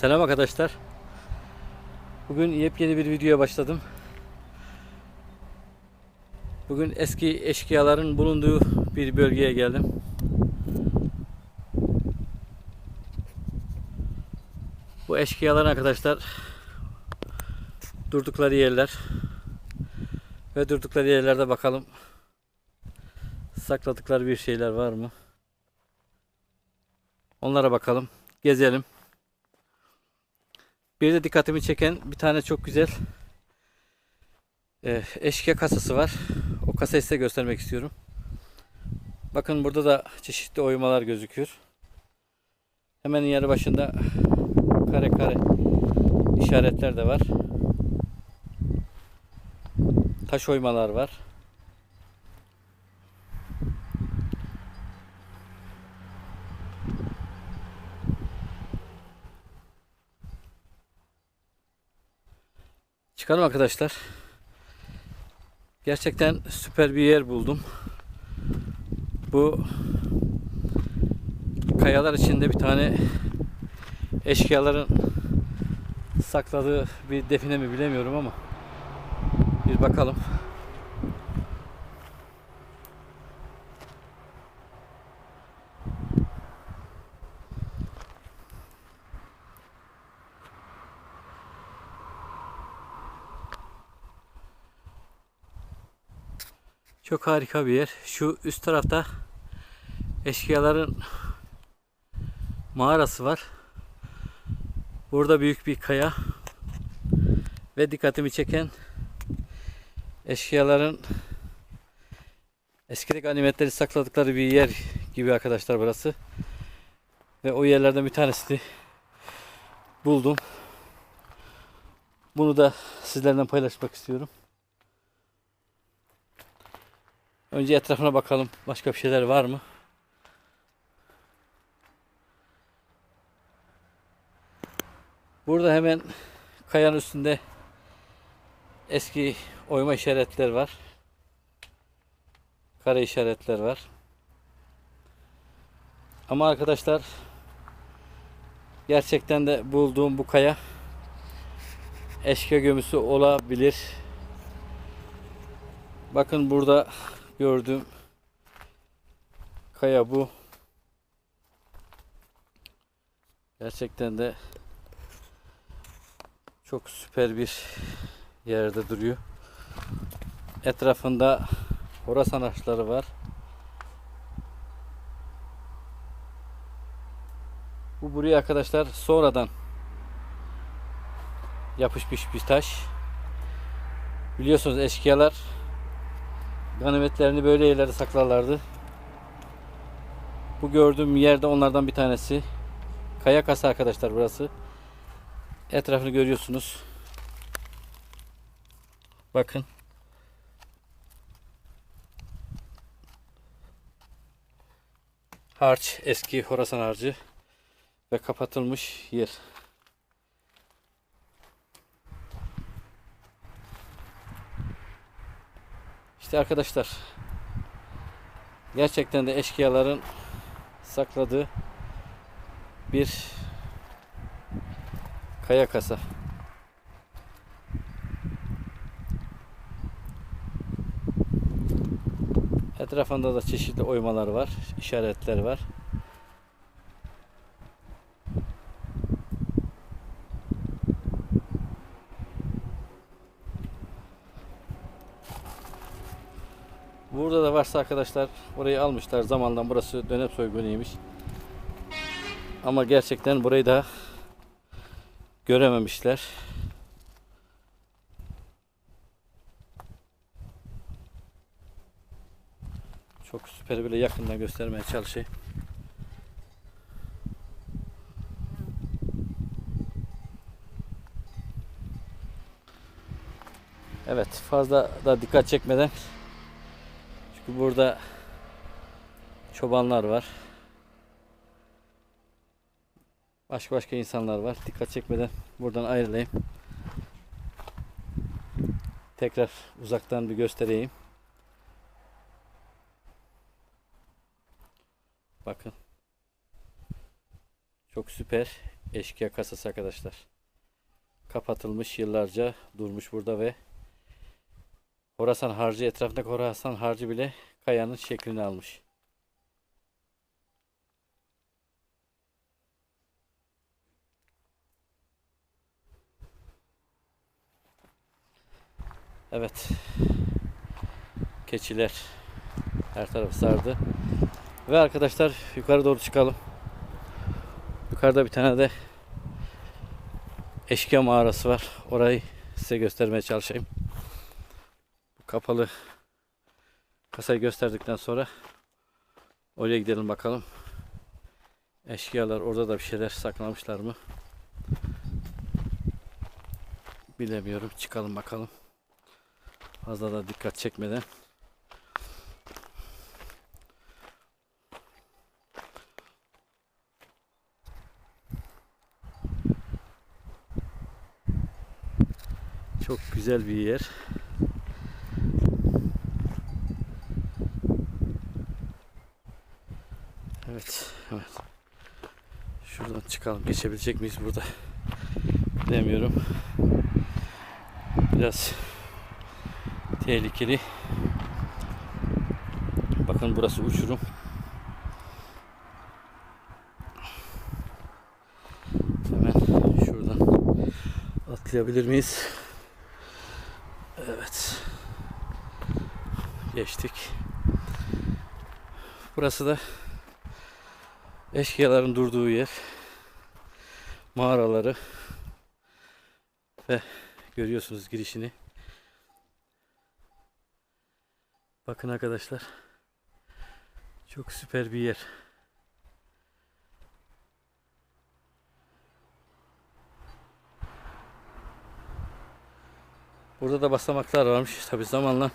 Selam arkadaşlar. Bugün yepyeni bir videoya başladım. Bugün eski eşkıyaların bulunduğu bir bölgeye geldim. Bu eşkıyaların arkadaşlar durdukları yerler ve durdukları yerlerde bakalım sakladıkları bir şeyler var mı? Onlara bakalım. Gezelim. Bir de dikkatimi çeken bir tane çok güzel e, eşkıya kasası var. O kasayı size göstermek istiyorum. Bakın burada da çeşitli oymalar gözüküyor. Hemen yanı başında kare kare işaretler de var. Taş oymalar var. Çıkalım arkadaşlar. Gerçekten süper bir yer buldum. Bu kayalar içinde bir tane eşkıyaların sakladığı bir define mi bilemiyorum ama bir bakalım. Çok harika bir yer. Şu üst tarafta eşkıyaların mağarası var. Burada büyük bir kaya ve dikkatimi çeken eşkıyaların eskideki ganimetleri sakladıkları bir yer gibi arkadaşlar burası. Ve o yerlerden bir tanesini buldum. Bunu da sizlerle paylaşmak istiyorum. Önce etrafına bakalım. Başka bir şeyler var mı? Burada hemen kayanın üstünde eski oyma işaretler var. Kare işaretler var. Ama arkadaşlar gerçekten de bulduğum bu kaya eşke gömüsü olabilir. Bakın burada gördüğüm kaya bu. Gerçekten de çok süper bir yerde duruyor. Etrafında Horasan ağaçları var. Bu buraya arkadaşlar sonradan yapışmış bir taş. Biliyorsunuz eşkıyalar ganimetlerini böyle yerlerde saklarlardı. Bu gördüğüm yerde onlardan bir tanesi. Kaya kasa arkadaşlar burası. Etrafını görüyorsunuz. Bakın. Harç, eski Horasan harcı ve kapatılmış yer. İşte arkadaşlar gerçekten de eşkıyaların sakladığı bir kaya kasa. Etrafında da çeşitli oymalar var, işaretler var. Burada da varsa arkadaşlar orayı almışlar zamandan burası dönem soygunuymuş. Ama gerçekten burayı da görememişler. Çok süper böyle yakından göstermeye çalışayım. Evet fazla da dikkat çekmeden burada çobanlar var. Başka başka insanlar var. Dikkat çekmeden buradan ayrılayım. Tekrar uzaktan bir göstereyim. Bakın. Çok süper. eşkıya kasası arkadaşlar. Kapatılmış yıllarca durmuş burada ve Horasan harcı etrafındaki Horasan harcı bile kayanın şeklini almış. Evet. Keçiler her tarafı sardı. Ve arkadaşlar yukarı doğru çıkalım. Yukarıda bir tane de eşkıya mağarası var. Orayı size göstermeye çalışayım. Kapalı kasayı gösterdikten sonra oraya gidelim bakalım. Eşkıyalar orada da bir şeyler saklamışlar mı? Bilemiyorum. Çıkalım bakalım. Fazla da dikkat çekmeden. Çok güzel bir yer. Evet, evet. Çıkalım. Geçebilecek miyiz burada? Bilemiyorum. Biraz tehlikeli. Bakın burası uçurum. Hemen şuradan atlayabilir miyiz? Evet. Geçtik. Burası da eşkıyaların durduğu yer. Mağaraları ve görüyorsunuz girişini. Bakın arkadaşlar. Çok süper bir yer. Burada da basamaklar varmış. Tabi zamanla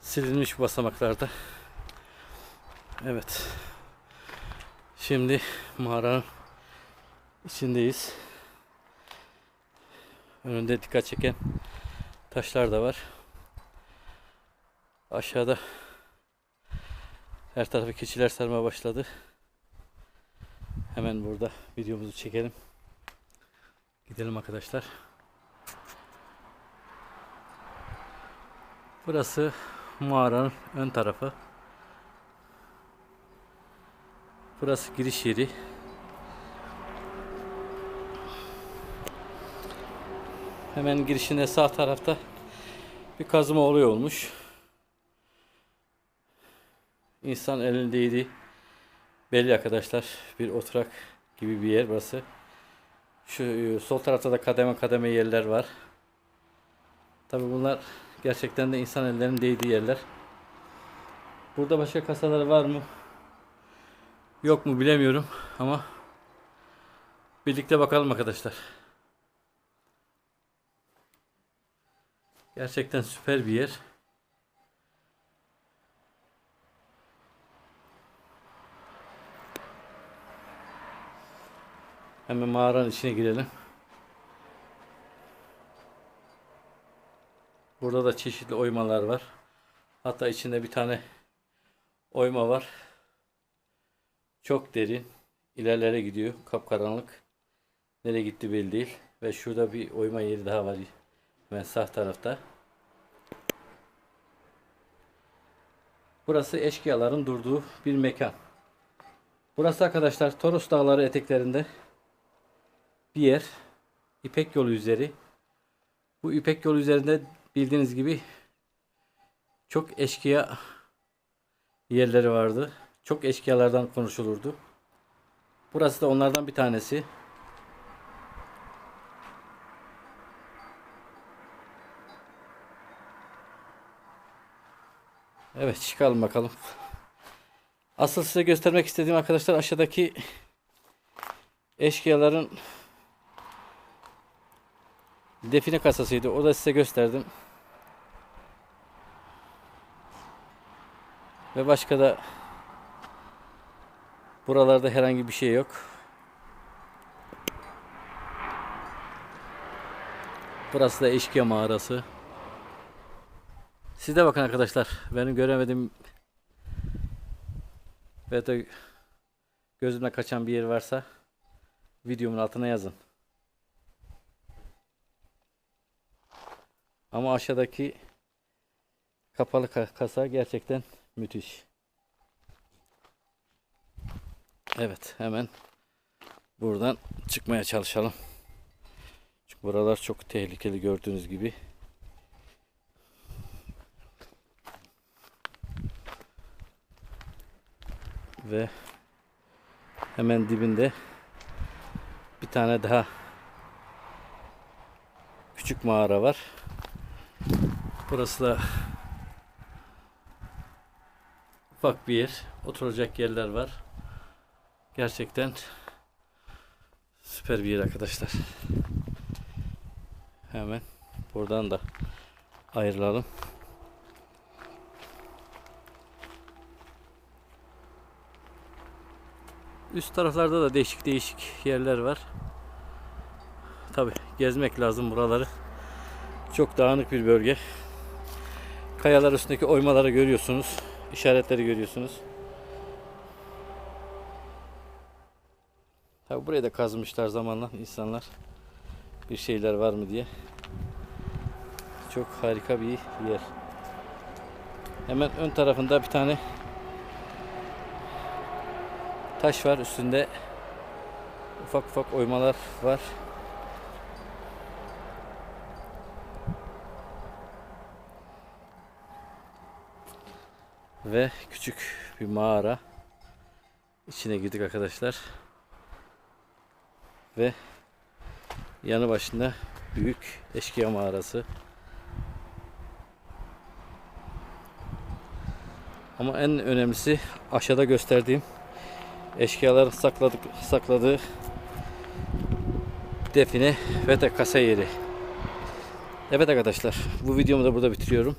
silinmiş basamaklarda. Evet. Şimdi mağaranın içindeyiz. Önünde dikkat çeken taşlar da var. Aşağıda her tarafı keçiler sarmaya başladı. Hemen burada videomuzu çekelim. Gidelim arkadaşlar. Burası mağaranın ön tarafı. Burası giriş yeri. Hemen girişinde sağ tarafta bir kazma oluyor olmuş. İnsan elindeydi. Belli arkadaşlar bir oturak gibi bir yer burası. Şu e, sol tarafta da kademe kademe yerler var. Tabi bunlar gerçekten de insan ellerinin değdiği yerler. Burada başka kasalar var mı? Yok mu bilemiyorum ama birlikte bakalım arkadaşlar. Gerçekten süper bir yer. Hemen mağaranın içine girelim. Burada da çeşitli oymalar var. Hatta içinde bir tane oyma var. Çok derin. İlerlere gidiyor. Kapkaranlık. Nereye gitti belli değil. Ve şurada bir oyma yeri daha var. Hemen sağ tarafta. Burası eşkıyaların durduğu bir mekan. Burası arkadaşlar Toros Dağları eteklerinde bir yer. İpek yolu üzeri. Bu İpek yolu üzerinde bildiğiniz gibi çok eşkıya yerleri vardı. Çok eşkıyalardan konuşulurdu. Burası da onlardan bir tanesi. Evet çıkalım bakalım. Asıl size göstermek istediğim arkadaşlar aşağıdaki eşkıyaların define kasasıydı. O da size gösterdim. Ve başka da buralarda herhangi bir şey yok. Burası da eşkıya mağarası. Siz de bakın arkadaşlar. Benim göremediğim ve de gözümden kaçan bir yer varsa videomun altına yazın. Ama aşağıdaki kapalı ka- kasa gerçekten müthiş. Evet hemen buradan çıkmaya çalışalım. Çünkü buralar çok tehlikeli gördüğünüz gibi. Ve hemen dibinde bir tane daha küçük mağara var. Burası da ufak bir yer. Oturacak yerler var. Gerçekten süper bir yer arkadaşlar. Hemen buradan da ayrılalım. Üst taraflarda da değişik değişik yerler var. Tabi gezmek lazım buraları. Çok dağınık bir bölge. Kayalar üstündeki oymaları görüyorsunuz. işaretleri görüyorsunuz. Tabi burayı da kazmışlar zamanla insanlar. Bir şeyler var mı diye. Çok harika bir yer. Hemen ön tarafında bir tane taş var üstünde ufak ufak oymalar var. Ve küçük bir mağara. İçine girdik arkadaşlar. Ve yanı başında büyük eşkıya mağarası. Ama en önemlisi aşağıda gösterdiğim eşkıyaların sakladık, sakladığı define ve de kasa yeri. Evet arkadaşlar bu videomu da burada bitiriyorum.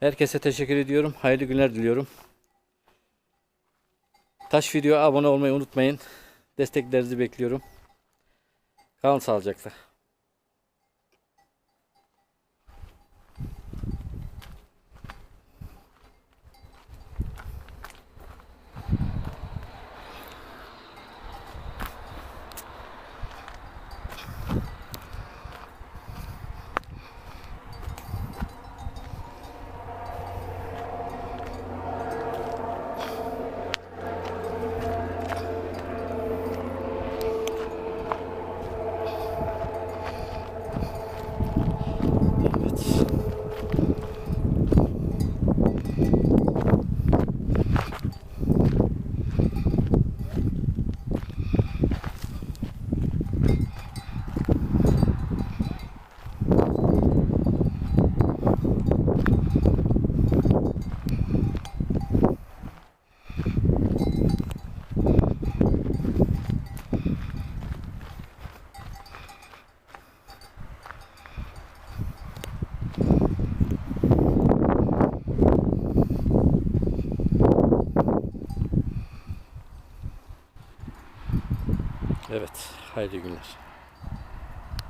Herkese teşekkür ediyorum. Hayırlı günler diliyorum. Taş video abone olmayı unutmayın. Desteklerinizi bekliyorum. Kalın sağlıcakla. Evet. Evet, hayırlı günler.